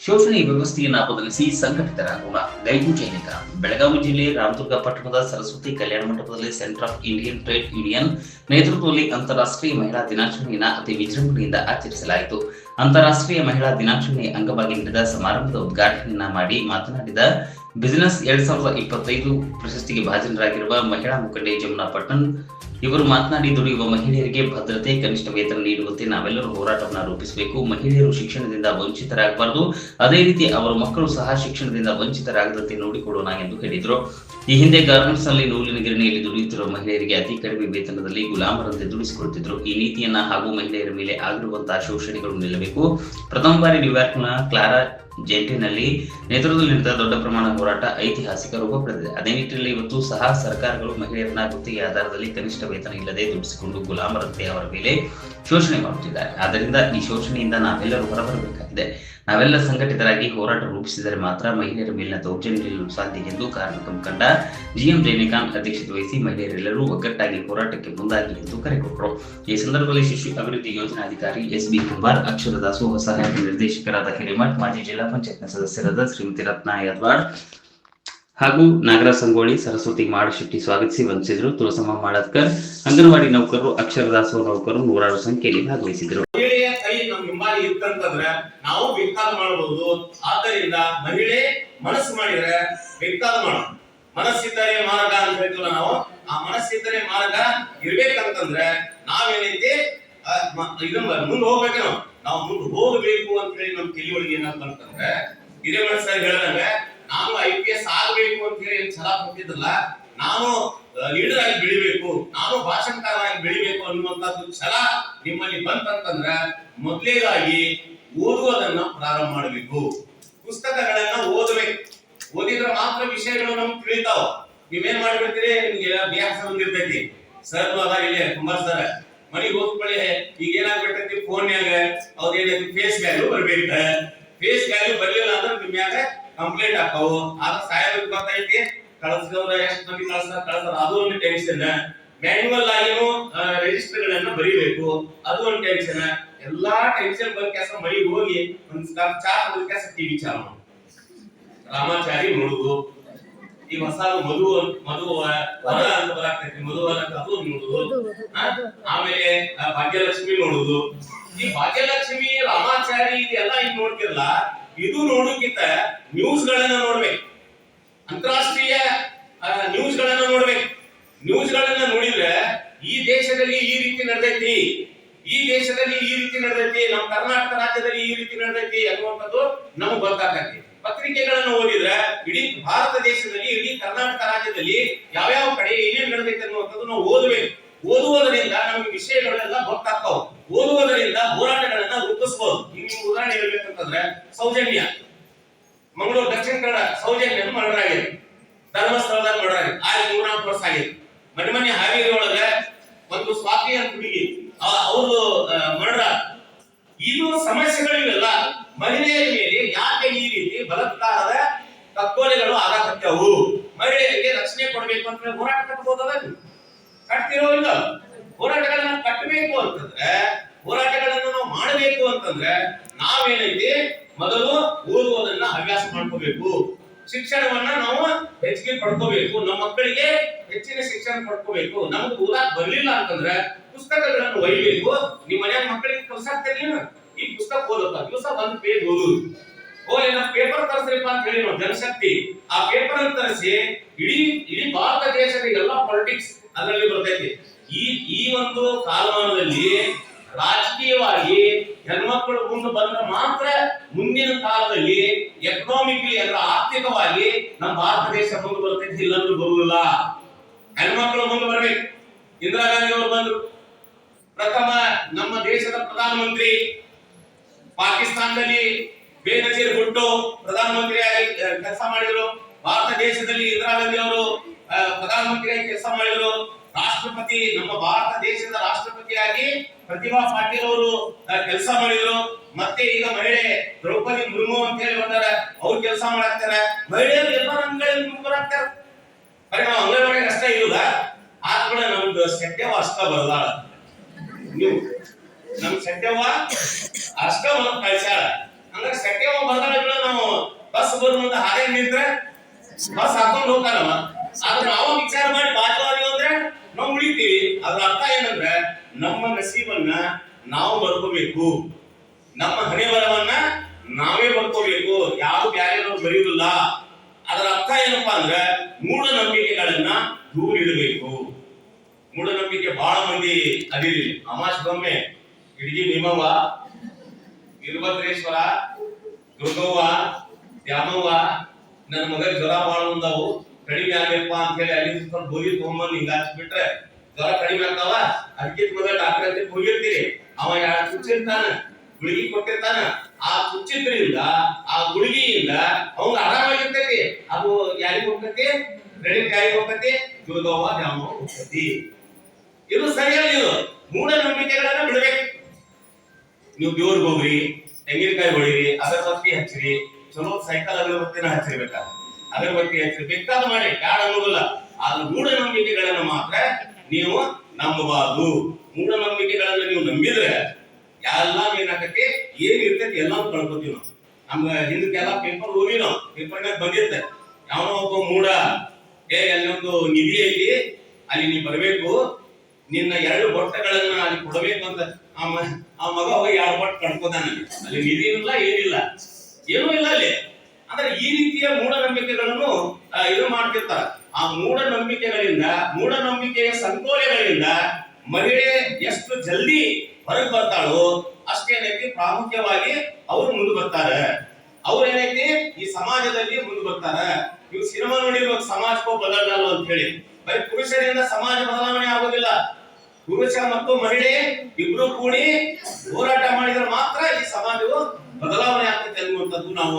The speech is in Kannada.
ಶೋಷಣೆ ವ್ಯವಸ್ಥೆಯನ್ನು ಬದಲಿಸಿ ಸಂಘಟಿತರಾಗೋಣ ಗೈಡು ಜೈನಿಕ, ಬೆಳಗಾವಿ ಜಿಲ್ಲೆ ರಾಮದುರ್ಗ ಪಟ್ಟಣದ ಸರಸ್ವತಿ ಕಲ್ಯಾಣ ಮಂಟಪದಲ್ಲಿ centre of Indian trade union ನೇತೃತ್ವದಲ್ಲಿ ಅಂತಾರಾಷ್ಟ್ರೀಯ ಮಹಿಳಾ ದಿನಾಚರಣೆಯನ್ನು ಅತಿ ವಿಜೃಂಭಣೆಯಿಂದ ಆಚರಿಸಲಾಯಿತು. ಅಂತಾರಾಷ್ಟ್ರೀಯ ಮಹಿಳಾ ದಿನಾಚರಣೆ ಅಂಗವಾಗಿ ನಡೆದ ಸಮಾರಂಭದ ಉದ್ಘಾಟನೆಯನ್ನ ಮಾಡಿ ಮಾತನಾಡಿದ ಬಿಸಿನೆಸ್ ಎರಡ್ ಸಾವಿರದ ಇಪ್ಪತ್ತೈದು ಪ್ರಶಸ್ತಿಗೆ ಭಾಜನರಾಗಿರುವ ಮಹಿಳಾ ಮುಖಂಡೆ ಜಮುನಾ ಪಟ್ಟಣ್ ಇವರು ಮಾತನಾಡಿ ದುಡಿಯುವ ಮಹಿಳೆಯರಿಗೆ ಭದ್ರತೆ, ಕನಿಷ್ಠ ವೇತನ ನೀಡುವಂತೆ ನಾವೆಲ್ಲರೂ ಹೋರಾಟವನ್ನು ರೂಪಿಸಬೇಕು. ಮಹಿಳೆಯರು ಶಿಕ್ಷಣದಿಂದ ವಂಚಿತರಾಗಬಾರದು. ಅದೇ ರೀತಿ ಅವರ ಮಕ್ಕಳು ಸಹ ಶಿಕ್ಷಣದಿಂದ ವಂಚಿತರಾಗದಂತೆ ನೋಡಿಕೊಡೋಣ ಎಂದು ಹೇಳಿದರು. ಈ ಹಿಂದೆ ಗಾರ್ಮೆಂಟ್ಸ್ನಲ್ಲಿ ನೂಲಿನ ಗಿರಣಿಯಲ್ಲಿ ದುಡಿಯುತ್ತಿರುವ ಮಹಿಳೆಯರಿಗೆ ಅತಿ ಕಡಿಮೆ ವೇತನದಲ್ಲಿ ಗುಲಾಮರಂತೆ ದುಡಿಸಿಕೊಡುತ್ತಿದ್ದರು. ಈ ನೀತಿಯನ್ನ ಹಾಗೂ ಮಹಿಳೆಯರ ಮೇಲೆ ಆಗಿರುವಂತಹ ಶೋಷಣೆಗಳು ನಿಲ್ಲಬೇಕು. ಪ್ರಥಮ ಬಾರಿ ನ್ಯೂಯಾರ್ಕ್ನ ಕ್ಲಾರಾ ಜೆಂಟಿನಲ್ಲಿ ನೇತೃತ್ವದಲ್ಲಿ ನಡೆದ ದೊಡ್ಡ ಪ್ರಮಾಣ ಹೋರಾಟ ಐತಿಹಾಸಿಕ ರೂಪ ಪಡೆದಿದೆ ಅದೇ ನಿಟ್ಟಿನಲ್ಲಿ ಇವತ್ತು ಸಹ ಸರ್ಕಾರಗಳು ಮಹಿಳೆಯರನ್ನ ಗುತ್ತಿಗೆ ಆಧಾರದಲ್ಲಿ ಕನಿಷ್ಠ ವೇತನ ಇಲ್ಲದೆ ದುಡಿಸಿಕೊಂಡು ಗುಲಾಮರಂತೆ ಅವರ ಮೇಲೆ ಶೋಷಣೆ ಮಾಡುತ್ತಿದ್ದಾರೆ. ಆದ್ದರಿಂದ ಈ ಶೋಷಣೆಯಿಂದ ನಾವೆಲ್ಲರೂ ಹೊರಬರಬೇಕಾಗಿದೆ. ನಾವೆಲ್ಲ ಸಂಘಟಿತರಾಗಿ ಹೋರಾಟ ರೂಪಿಸಿದರೆ ಮಾತ್ರ ಮಹಿಳೆಯರ ಮೇಲಿನ ದೌರ್ಜನ್ಯ ನಿಲ್ಲಲು ಸಾಧ್ಯ ಎಂದು ಕಾರ್ಮಿಕ ಮುಖಂಡ ಜಿಎಂ ಜೈನಿಕಾಂತ್ ಅಧ್ಯಕ್ಷತೆ ವಹಿಸಿ ಮಹಿಳೆಯರೆಲ್ಲರೂ ಒಗ್ಗಟ್ಟಾಗಿ ಹೋರಾಟಕ್ಕೆ ಮುಂದಾಗಿ ಎಂದು ಕರೆ ಕೊಟ್ಟರು. ಈ ಸಂದರ್ಭದಲ್ಲಿ ಶಿಶು ಅಭಿವೃದ್ಧಿ ಯೋಜನಾಧಿಕಾರಿ ಎಸ್ ಬಿ ಕುಂಬಾರ್ ಅಕ್ಷರ ದಾಸೋಹ ಸಹಾಯಕ ನಿರ್ದೇಶಕರಾದ ಹಿರೇಮಠ್, ಮಾಜಿ ಜಿಲ್ಲಾ ಪಂಚಾಯತ್ನ ಸದಸ್ಯರಾದ ಶ್ರೀಮತಿ ರತ್ನ ಯದ್ವಾಡ್ ಹಾಗೂ ನಾಗರ ಸಂಗೋಳಿ, ಸರಸ್ವತಿ ಮಾಡಶೆಟ್ಟಿ ಸ್ವಾಗತಿಸಿ ವಂದಿಸಿದರು. ತುಳಸಮ್ಮ ಮಾಡತ್ಕರ್ ಅಂಗನವಾಡಿ ನೌಕರರು ಅಕ್ಷರ ದಾಸೋಹ ನೌಕರರು ನೂರಾರು ಸಂಖ್ಯೆಯಲ್ಲಿ ಭಾಗವಹಿಸಿದ್ರು ಮಹಿಳೆಯ ಕೈ ನಮ್ಮ ಹಿಂಬಾಲಿ ಇತ್ತಂತಂದ್ರೆ ನಾವು ಬೇಕಾದ ಮಾಡಬಹುದು ಆದ್ದರಿಂದ ಮಹಿಳೆ ಮನಸ್ಸು ಮಾಡಿದ್ರೆ ಬೇಕಾದ ಮಾಡೋಣ ಮನಸ್ಸಿದ್ದರೆ ಮಾರ್ಗ ಅಂತ ಹೇಳ್ತೀವಲ್ಲ ನಾವು. ಆ ಮನಸ್ಸಿದ್ದರೆ ಮಾರ್ಗ ಇರ್ಬೇಕಂತಂದ್ರೆ ನಾವೇನೈತಿ ಮುಂದೆ ಹೋಗ್ಬೇಕು ನಾವು. ನಾವು ಮುಂದೆ ಹೋಗಬೇಕು ಅಂತ ಹೇಳಿ ನಮ್ಮ ತಿಳಿಯೊಳಗೆ ಏನಂತ ಅಂತಂದ್ರೆ ಇದೇ ಮನಸ್ಸಾಗಿ ಹೇಳ್ದಂಗೆ, ನಾನು ಐ ಪಿ ಎಸ್ ಆಗಬೇಕು ಅಂತ ಹೇಳಿ ಏನ್ ಛಲ ಕೊಟ್ಟಿದ್ದಲ್ಲ, ನಾನು ಲೀಡರ್ ಆಗಿ ಬೆಳಿಬೇಕು, ನಾನು ಭಾಷಣಕಾರರಾಗಿ ಬೆಳಿಬೇಕು ಅನ್ನುವಂಥದ್ದು ಛಲ ನಿಮ್ಮಲ್ಲಿ ಬಂತಂತಂದ್ರ, ಮೊದಲೇದಾಗಿ ಓದುವುದನ್ನ ಪ್ರಾರಂಭ ಮಾಡಬೇಕು. ಪುಸ್ತಕಗಳನ್ನ ಓದಬೇಕು. ಓದಿದ್ರೆ ಮಾತ್ರ ವಿಷಯಗಳು ನಮ್ಗೆ ತಿಳಿತಾವ. ನೀವೇನ್ ಮಾಡ್ಬಿಡ್ತೀರಿ? ನಿಮ್ಗೆ ಅಭ್ಯಾಸ ಬಂದಿರ್ತೈತಿ. ಸರ್ ಅದ ಇಲ್ಲೇ ಕುಮಾರ್ ಸರ್ ಮನೆಗೆ ಹೋಗ್ಕೊಳ್ಳಿ ಈಗ ಏನಾಗ್ಬಿಟ್ಟೈತಿ ಫೋನ್ಯಾಗ ಬರ್ಬೇಕ ಫೇಸ್ ವ್ಯಾಲ್ಯೂ ಬರ್ಲಿಲ್ಲ ಅಂದ್ರೆ ನಿಮ್ಮ ಮ್ಯಾಗ ಕಂಪ್ಲೇಂಟ್ ಹಾಕವು ಆದ್ರೆ ಸಾಹೇಬ್ರಿಗೆ ಗೊತ್ತೈತಿ ಕಳ್ಸಿದವ್ರ ಎಷ್ಟು ಮಂದಿ ಕಳ್ಸ್ತಾರ ಕಳ್ಸ್ತಾರ? ಅದು ಒಂದು ಟೆನ್ಷನ್ ಮ್ಯಾನ್ಯುವಲ್ ಆಗಿನೂ ರಿಜಿಸ್ಟರ್ ಗಳನ್ನ ಬರೀಬೇಕು. ಅದು ಒಂದು ಟೆನ್ಷನ್ ಎಲ್ಲಾ ಟೆನ್ಷನ್ ಬಂದ ಕೆಲಸ ಮರಿ ಹೋಗಿ ಒಂದ್ ಚಾ ಕುಡಿದ ಕೆಲಸ ಟಿವಿ ಚಾಲು ಮಾಡು. ರಾಮಾಚಾರಿ ನೋಡುದು ಈ ಹೊಸ ಮಧು ಮಧು ವರ ಅಂತ ಬರಾಕೈತಿ ಮಧು ವರ ಅದು ನೋಡುದು ಆಮೇಲೆ ಭಾಗ್ಯಲಕ್ಷ್ಮಿ ನೋಡುದು ಈ ಭಾಗ್ಯಲಕ್ಷ್ಮಿ, ರಾಮಾಚಾರಿ ಇದೆಲ್ಲ ಈಗ ನೋಡ್ತಿರಲ್ಲ, ಇದು ನೋಡೋಕ್ಕಿಂತ ನ್ಯೂಸ್ ಗಳನ್ನ ನೋಡ್ಬೇಕು. ಅಂತಾರಾಷ್ಟ್ರೀಯ ನ್ಯೂಸ್ ಗಳನ್ನ ನೋಡ್ಬೇಕು. ನ್ಯೂಸ್ ಗಳನ್ನ ನೋಡಿದ್ರೆ ಈ ದೇಶದಲ್ಲಿ ಈ ರೀತಿ ನಡೆದೈತಿ, ಈ ದೇಶದಲ್ಲಿ ಈ ರೀತಿ ನಡೆದೈತಿ, ನಮ್ಮ ಕರ್ನಾಟಕ ರಾಜ್ಯದಲ್ಲಿ ಈ ರೀತಿ ನಡೆದೈತಿ ಅನ್ನುವಂಥದ್ದು ನಮಗೆ ಗೊತ್ತಾಗತ್ತೆ. ಪತ್ರಿಕೆಗಳನ್ನು ಓದಿದ್ರೆ ಇಡೀ ಭಾರತ ದೇಶದಲ್ಲಿ, ಇಡೀ ಕರ್ನಾಟಕ ರಾಜ್ಯದಲ್ಲಿ ಯಾವ್ಯಾವ ಕಡೆ ಏನೇನ್ ನಡೆದೈತೆ ಅನ್ನುವಂಥದ್ದು ನಾವು ಓದಬೇಕು. ಓದುವುದರಿಂದ ನಮಗೆ ವಿಷಯಗಳೆಲ್ಲ ಗೊತ್ತಾಗ್ತಾವ ಓದುವುದರಿಂದ ಹೋರಾಟಗಳನ್ನ ರೂಪಿಸಬಹುದು ಈಗ ನಿಮ್ಗೆ ಉದಾಹರಣೆ ಹೇಳ್ಬೇಕಂತಂದ್ರೆ ಸೌಜನ್ಯ ಮಂಗಳೂರು ಸೌಜನ್ಯ ಮರ್ಡರ್ ಆಗಿದೆ ಧರ್ಮಸ್ಥಳದಾಗ ಮರ್ಡರ್ ಆಗಿದೆ ಆಗ ಮೂರ್ನಾಲ್ಕು ವರ್ಷ ಆಗಿದೆ. ಮನೆ ಮನೆ ಹಾವೇರಿ ಒಳಗ ಒಂದು ಸ್ವಾತಿ ಅಂತ ಹುಡುಗಿ ಅವರು ಮರ್ಡರ್ ಇದು ಸಮಸ್ಯೆಗಳಿವೆಲ್ಲ ಮಹಿಳೆಯರ ಮೇಲೆ ಯಾಕೆ ಈ ರೀತಿ ಬಲತ್ಕಾರದ ಕಕ್ಕೋಲೆಗಳು ಆಗಕತ್ತವು? ಮಹಿಳೆಯರಿಗೆ ರಕ್ಷಣೆ ಕೊಡಬೇಕು ಅಂತ ಹೋರಾಟ ಕಟ್ಟಬಹುದಲ್ಲ ನೀವು? ಕಟ್ತಿರೋ ಹೋರಾಟಗಳನ್ನ ಕಟ್ಟಬೇಕು ಅಂತಂದ್ರೆ ಹೋರಾಟಗಳನ್ನು ಮಾಡಬೇಕು ಅಂತಂದ್ರೆ ನಾವೇನೈತಿ? ಮೊದಲು ಓದುವುದನ್ನ ಹವ್ಯಾಸ ಮಾಡ್ಕೋಬೇಕು. ಶಿಕ್ಷಣವನ್ನ ನಾವು ಹೆಚ್ಚಿಗೆ ಪಡ್ಕೋಬೇಕು. ನಮ್ಮ ಮಕ್ಕಳಿಗೆ ಹೆಚ್ಚಿನ ಶಿಕ್ಷಣ ಪಡ್ಕೋಬೇಕು ನಮ್ಗೆ ಓದಾಕ್ ಬರ್ಲಿಲ್ಲ ಅಂತಂದ್ರೆ ಪುಸ್ತಕಗಳನ್ನು ಒಯ್ಬೇಕು. ನಿಮ್ಮ ಮನೆಯ ಮಕ್ಕಳಿಗೆ ಕಲ್ಸಾಕ್ತಿರ್ಲಿಲ್ಲ ಈ ಪುಸ್ತಕ ಓದಪ್ಪ ದಿವಸ ಒಂದು ಪೇಜ್ ಓದುದು. ಓ ಏನ ಪೇಪರ್ ತರಿಸ್ರಿಪ್ಪ ಅಂತ ಹೇಳಿ ನಾವು ಜನಶಕ್ತಿ. ಆ ಪೇಪರ್ ಅನ್ನು ತರಿಸಿ ಇಡೀ ಇಡೀ ಭಾರತ ದೇಶದ ಎಲ್ಲಾ ಪಾಲಿಟಿಕ್ಸ್ ಅದರಲ್ಲಿ ಬರ್ತೈತಿ. ಈ ಈ ಒಂದು ಕಾಲಮಾನದಲ್ಲಿ ರಾಜಕೀಯವಾಗಿ ಹೆಣ್ಮಕ್ಳು ಮುಂದೆ ಬಂದ್ರೆ ಮಾತ್ರ ಮುಂದಿನ ಕಾಲದಲ್ಲಿ ಎಕನಾಮಿಕ್ಲಿ ಅಂದ್ರೆ ಆರ್ಥಿಕವಾಗಿ ನಮ್ಮ ಭಾರತ ದೇಶ ಮುಂದೆ ಬರ್ತೈತಿ, ಇಲ್ಲಂದ್ರೂ ಬರುವುದಿಲ್ಲ. ಹೆಣ್ಮಕ್ಳು ಮುಂದೆ ಬರ್ಬೇಕು. ಇಂದಿರಾ ಗಾಂಧಿ ಅವರು ಬಂದ್ರು. ಪ್ರಥಮ ನಮ್ಮ ದೇಶದ ಪ್ರಧಾನಮಂತ್ರಿ ಪಾಕಿಸ್ತಾನದಲ್ಲಿ ಬೇನಜೀರ್ ಮಂತ್ರಿ ಪ್ರಧಾನಮಂತ್ರಿಯಾಗಿ ಕೆಲಸ ಮಾಡಿದ್ರು. ಭಾರತ ದೇಶದಲ್ಲಿ ಇಂದಿರಾ ಗಾಂಧಿ ಅವರು ಪ್ರಧಾನಮಂತ್ರಿಯಾಗಿ ಕೆಲಸ ಮಾಡಿದ್ರು. ರಾಷ್ಟ್ರಪತಿ, ನಮ್ಮ ಭಾರತ ದೇಶದ ರಾಷ್ಟ್ರಪತಿಯಾಗಿ ಪ್ರತಿಭಾ ಪಾಟೀಲ್ ಅವರು ಕೆಲಸ ಮಾಡಿದ್ರು. ಮತ್ತೆ ಈಗ ಮಹಿಳೆ ದ್ರೌಪದಿ ಮುರ್ಮು ಅಂತ ಹೇಳಿ ಬಂದಾರ, ಅವ್ರು ಕೆಲಸ ಮಾಡಾಕ್ತಾರ ಮಹಿಳೆಯರು ಎಲ್ಲ ರಂಗಗಳಲ್ಲಿ ಮುಂದುವರಾಗ್ತಾರ ಬರೀ ನಾವು ಅಂಗನವಾಡಿ ಅಷ್ಟೇ ಇರುದ ಕೂಡ ನಮ್ದು ಸತ್ಯವ ಅಷ್ಟ ಬರದಾಳ. ನೀವು ನಮ್ ಸೆಟ್ಟೆವ ಅಷ್ಟ ಬಂದ್ ಕಳ್ಸ್ಯಾಳ ಸತ್ಯವ ಸೆಟ್ಟೆವ ನಾವು ಬಸ್ ಬರೋ ಮುಂದೆ ಹಾಗೆ ನಿಂತ್ರೆ ಬಸ್ ಹಾಕೊಂಡು ಹೋಗ್ತಾರ ಆದ್ರೆ ನಾವು ವಿಚಾರ ಮಾಡಿ ಅಂದ್ರೆ ನಾವು ಉಳಿತೀವಿ. ಅದ್ರ ಅರ್ಥ ಏನಂದ್ರೆ ನಮ್ಮ ನಸೀಬನ್ನ ನಾವು ಬರ್ಕೋಬೇಕು ನಮ್ಮ ಹಣೆ ನಾವೇ ಬರ್ಕೋಬೇಕು ಯಾರು ಬ್ಯಾರೆಯವರು ಬರೆಯುವುದಿಲ್ಲ ಅದರ ಅರ್ಥ ಏನಪ್ಪಾ ಅಂದ್ರೆ ಮೂಢನಂಬಿಕೆಗಳನ್ನ ದೂರ ಇಡಬೇಕು. ಮೂಢನಂಬಿಕೆ ಬಹಳ ಮಂದಿ ಅದಿರಿ. ಅಮಾಶಗೊಮ್ಮೆ ಇಡಗಿ ನಿಮ್ಮವ್ವ ವೀರಭದ್ರೇಶ್ವರ ದುರ್ಗವ್ವ ದ್ಯಾಮವ್ವ, ನನ್ನ ಮಗ ಜ್ವರ ಬಾಳ ಬಂದವು ಕಡಿಮೆ ಆಗ್ಯಪ್ಪ ಅಂತ ಹೇಳಿ ಅಲ್ಲಿ ಸ್ವಲ್ಪ ಗೋಲಿ ತೊಗೊಂಡ್ಬಂದು ಹಿಂಗ ಬಿಟ್ರೆ ಜ್ವರ ಕಡಿಮೆ ಆಗ್ತಾವ? ಅದಕ್ಕೆ ಮೊದಲು ಡಾಕ್ಟರ್ ಅಂತ ಹೋಗಿರ್ತೀರಿ. ಅವ ಯಾರ ಚುಚ್ಚಿರ್ತಾನ ಗುಳಿಗೆ ಕೊಟ್ಟಿರ್ತಾನ. ಆ ಚುಚ್ಚಿದ್ರಿಂದ ಆ ಗುಳಿಗೆಯಿಂದ ಅವಂಗ ಆರಾಮಾಗಿರ್ತೈತಿ ಅದು ಯಾರಿಗೆ ಹೋಗ್ತೈತಿ? ಗಣಿಕಾಯಿ ಹೋಗ್ತೈತಿ. ಜೋದವ ಯಾವ ಹೋಗ್ತೈತಿ. ಇದು ಸರಿಯಲ್ಲ ಇದು. ಮೂಢನಂಬಿಕೆಗಳನ್ನ ಬಿಡ್ಬೇಕು. ನೀವು ದೇವ್ರಿಗೆ ಹೋಗ್ರಿ, ತೆಂಗಿನಕಾಯಿ ಹೊಡಿರಿ, ಅಗರಬತ್ತಿ ಹಚ್ಚಿರಿ, ಚಲೋ ಸೈಕಲ್ ಅಗರಬತ್ತಿನ ಹಚ್ಚಿರ್ಬೇಕ ಅಗರಬತ್ತಿ ಬಗ್ಗೆ ಬೇಕಾದ ಮಾಡಿ ಯಾರು ಅನ್ನೋದಿಲ್ಲ ಆದ್ರೆ ಮೂಢನಂಬಿಕೆಗಳನ್ನು ಮಾತ್ರ ನೀವು ನಂಬಬಾರದು. ಮೂಢನಂಬಿಕೆಗಳನ್ನು ನೀವು ನಂಬಿದ್ರೆ ಎಲ್ಲಾ ಏನಾಗತ್ತೆ? ಏನ್ ಇರ್ತೈತಿ? ಎಲ್ಲ ಕಳ್ಕೊತೀವಿ ನಾವು. ನಮ್ಗ ಹಿಂದಕ್ಕೆಲ್ಲ ಪೇಪರ್ ಓದಿ ನಾವು. ಪೇಪರ್ನಾಗ ಬಂದಿರ್ತೆ ಯಾವನೋ ಒಬ್ಬ ಮೂಡ ಏ ಅಲ್ಲೊಂದು ನಿಧಿ ಐತಿ ಅಲ್ಲಿ ನೀ ಬರಬೇಕು. ನಿನ್ನ ಎರಡು ಬೊಟ್ಟಗಳನ್ನ ಅಲ್ಲಿ ಕೊಡಬೇಕು ಅಂತ. ಆ ಮಗ ಹೋಗಿ ಎರಡು ಬೊಟ್ಟು ಕಳ್ಕೊತಾನೆ. ಅಲ್ಲಿ ನಿಧಿ ಇಲ್ಲ ಏನಿಲ್ಲ. ಏನೂ ಇಲ್ಲ ಅಲ್ಲಿ. ಅಂದ್ರೆ ಈ ರೀತಿಯ ಮೂಢನಂಬಿಕೆಗಳನ್ನು ಇದು ಮಾಡ್ತಿರ್ತಾರ. ಆ ಮೂಢನಂಬಿಕೆಗಳಿಂದ, ಮೂಢನಂಬಿಕೆಯ ಸಂಕೋಲೆಗಳಿಂದ ಮಹಿಳೆ ಎಷ್ಟು ಜಲ್ದಿ ಹೊರಗೆ ಬರ್ತಾಳೋ ಅಷ್ಟೇನೈತಿ ಪ್ರಾಮುಖ್ಯವಾಗಿ ಅವ್ರು ಮುಂದೆ ಬರ್ತಾರೆ. ಅವ್ರ ಏನೈತಿ? ಈ ಸಮಾಜದಲ್ಲಿ ಮುಂದೆ ಬರ್ತಾರ. ನೀವು ಸಿನಿಮಾ ನೋಡಿರುವ ಸಮಾಜಕ್ಕೂ ಬದಲಾಗಲ್ಲ ಅಂತ ಹೇಳಿ. ಬರೀ ಪುರುಷರಿಂದ ಸಮಾಜ ಬದಲಾವಣೆ ಆಗೋದಿಲ್ಲ. ಪುರುಷ ಮತ್ತು ಮಹಿಳೆ ಇಬ್ರು ಕೂಡಿ ಹೋರಾಟ ಮಾಡಿದ್ರೆ ಮಾತ್ರ ಈ ಸಮಾಜವು ಬದಲಾವಣೆ ಆಗ್ತದೆ ಅನ್ನುವಂಥದ್ದು ನಾವು